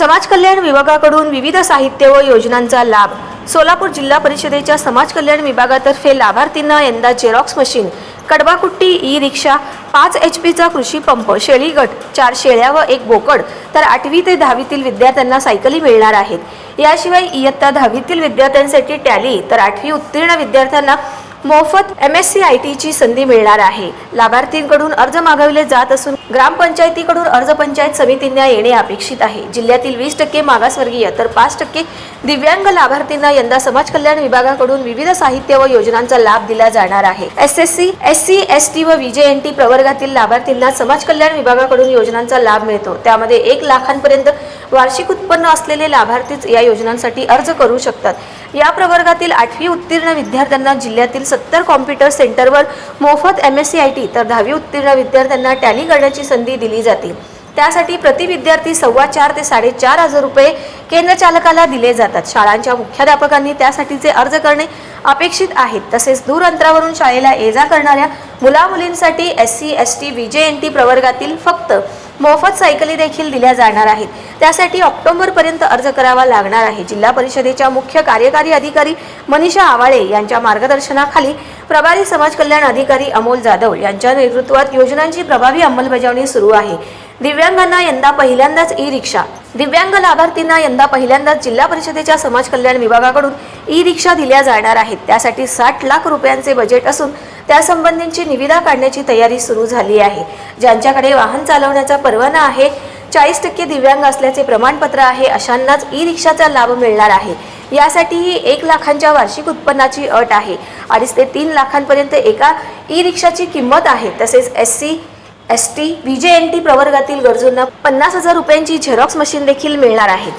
समाज कल्याण विभागाकडून विविध साहित्य व योजनांचा लाभ. सोलापूर जिल्हा परिषदेच्या समाज कल्याण विभागातर्फे लाभार्थींना यंदा झेरॉक्स मशीन कडबाकुट्टी ई रिक्षा पाच एच पीचा कृषी पंप शेळीगट चार शेळ्या व एक बोकड तर आठवी ते दहावीतील विद्यार्थ्यांना सायकली मिळणार आहेत. याशिवाय इयत्ता दहावीतील विद्यार्थ्यांसाठी टॅली तर आठवी उत्तीर्ण विद्यार्थ्यांना मोफत एम एस सी आय टीची संधी मिळणार आहे. लाभार्थींकडून अर्ज मागविले जात असून ग्रामपंचायतीकडून अर्ज पंचायत समितींना येणे अपेक्षित आहे. जिल्ह्यातील वीस टक्के मागासवर्गीय तर पाच टक्के दिव्यांग लाभार्थींना यंदा समाज कल्याण विभागाकडून विविध साहित्य व योजनांचा लाभ दिला जाणार आहे. S S C S C S T व एन टी प्रवर्गातील लाभार्थींना समाज कल्याण विभागाकडून योजनांचा लाभ मिळतो. त्यामध्ये एक लाखांपर्यंत वार्षिक उत्पन्न असलेले लाभार्थीच या योजनांसाठी अर्ज करू शकतात. या प्रवर्गातील आठवी उत्तीर्ण विद्यार्थ्यांना जिल्ह्यातील सत्तर कॉम्प्युटर सेंटरवर मोफत M S C I T तर दहावी उत्तीर्ण विद्यार्थ्यांना टॅली करण्याची संधी दिली जाते. त्यासाठी प्रति विद्यार्थी सव्वा चार ते साडेचार हजार रुपये केंद्र चालकाला दिले जातात. शाळांच्या मुख्याध्यापकांनी त्यासाठीचे अर्ज करणे अपेक्षित आहेत. तसेच दूर अंतरावरून शाळेला ये जा करणाऱ्या मुलामुलींसाठी S C S T V J N T प्रवर्गातील फक्त मोफत सायकली देखील दिल्या जाणार आहेत. त्यासाठी ऑक्टोबरपर्यंत अर्ज करावा लागणार आहे. जिल्हा परिषदेच्या मुख्य कार्यकारी अधिकारी मनीषा आवाळे यांच्या मार्गदर्शनाखाली प्रभारी समाज कल्याण अधिकारी अमोल जाधव यांच्या नेतृत्वात योजनांची प्रभावी अंमलबजावणी सुरू आहे. दिव्यांगांना यंदा पहिल्यांदाच ई रिक्षा दिव्यांग लाभार्थींना यंदा पहिल्यांदाच जिल्हा परिषदेच्या समाज कल्याण विभागाकडून ई रिक्षा दिल्या जाणार आहेत. त्यासाठी साठ लाख रुपयांचे बजेट असून त्यासंबंधीची निविदा काढण्याची तयारी सुरू झाली आहे. ज्यांच्याकडे वाहन चालवण्याचा परवाना आहे चाळीस टक्के दिव्यांग असल्याचे प्रमाणपत्र आहे अशांनाच ई रिक्षाचा लाभ मिळणार आहे. यासाठीही एक लाखांच्या वार्षिक उत्पन्नाची अट आहे. अडीच ते तीन लाखांपर्यंत एका ई रिक्षाची किंमत आहे. तसेच S C S T V J N T प्रवर्गातील गरजूंना पन्नास हजार रुपयांची झेरॉक्स मशीन देखील मिळणार आहे.